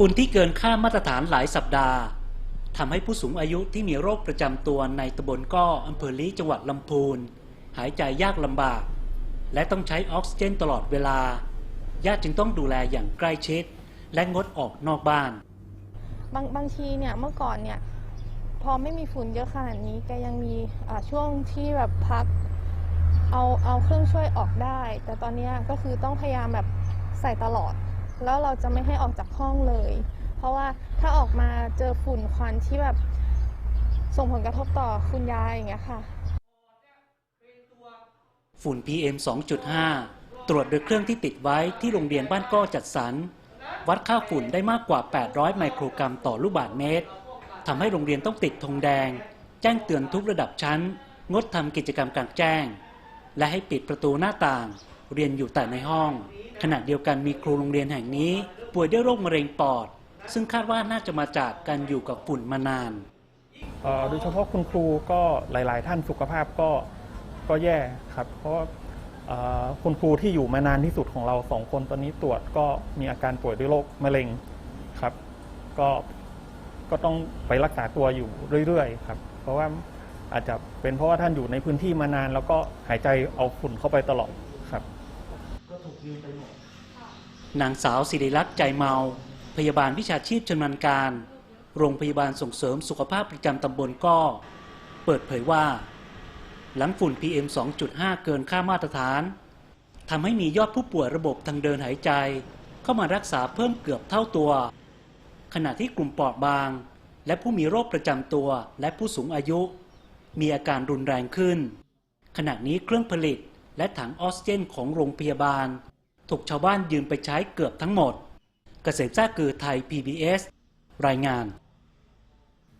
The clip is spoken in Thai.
ฝุ่นที่เกินค่ามาตรฐานหลายสัปดาห์ทำให้ผู้สูงอายุที่มีโรคประจำตัวในตำบลก้ออำเภอลีจังหวัดลำพูน หายใจยากลำบาก และต้องใช้ออกซิเจนตลอดเวลา ญาติจึงต้องดูแลอย่างใกล้ชิด และงดออกนอกบ้าน บางบางทีเนี่ยเมื่อก่อนเนี่ยพอไม่มีฝุ่นเยอะขนาดนี้แกยังมีช่วงที่แบบพักเอาเอาเครื่องช่วยออกได้ แต่ตอนนี้ก็คือต้องพยายามแบบใส่ตลอด แล้วเราจะไม่ให้ออกจากห้องเลย เพราะว่าถ้าออกมาเจอฝุ่นควันที่แบบส่งผลกระทบต่อคุณยายอย่างเงี้ยค่ะ ฝุ่น PM 2.5 ตรวจโดยเครื่องที่ติดไว้ที่โรงเรียนบ้านก้อจัดสรร วัดค่าฝุ่นได้มากกว่า 800 ไมโครกรัมต่อลูกบาศก์เมตรทำให้โรงเรียนต้องติดธงแดง แจ้งเตือนทุกระดับชั้น งดทำกิจกรรมกลางแจ้ง และให้ปิดประตูหน้าต่าง เรียนอยู่แต่ในห้อง ขณะเดียวกันมีครูโรงเรียนแห่งนี้ ป่วยด้วยโรคมะเร็งปอด ซึ่งคาดว่าน่าจะมาจากการอยู่กับฝุ่นมานานโดยเฉพาะคุณครูก็หลาย ๆ ท่านสุขภาพก็ก็แย่ครับ เพราะคุณครูที่อยู่มานานที่สุดของเราสองคนตอนนี้ตรวจก็มีอาการป่วยด้วยโรคมะเร็งครับ ก็ก็ต้องไปรักษาตัวอยู่เรื่อย ๆ ครับ เพราะว่าอาจจะเป็นเพราะว่าท่านอยู่ในพื้นที่มานาน แล้วก็หายใจเอาฝุ่นเข้าไปตลอด นางสาวสิริลักษ์ใจเมา พยาบาลวิชาชีพชำนาญการ โรงพยาบาลส่งเสริมสุขภาพประจำตำบลก้อเปิดเผยว่า หลังฝุ่น PM 2.5 เกินค่ามาตรฐานทำให้มียอดผู้ป่วยระบบทางเดินหายใจ เข้ามารักษาเพิ่มเกือบเท่าตัว ขณะที่กลุ่มปอดบาง และผู้มีโรคประจำตัวและผู้สูงอายุ มีอาการรุนแรงขึ้น ขณะนี้เครื่องผลิต และถังออกซิเจนของโรงพยาบาล ถูกชาวบ้านยืมไปใช้เกือบทั้งหมด เกษตรซ่าคือไทย PBS รายงาน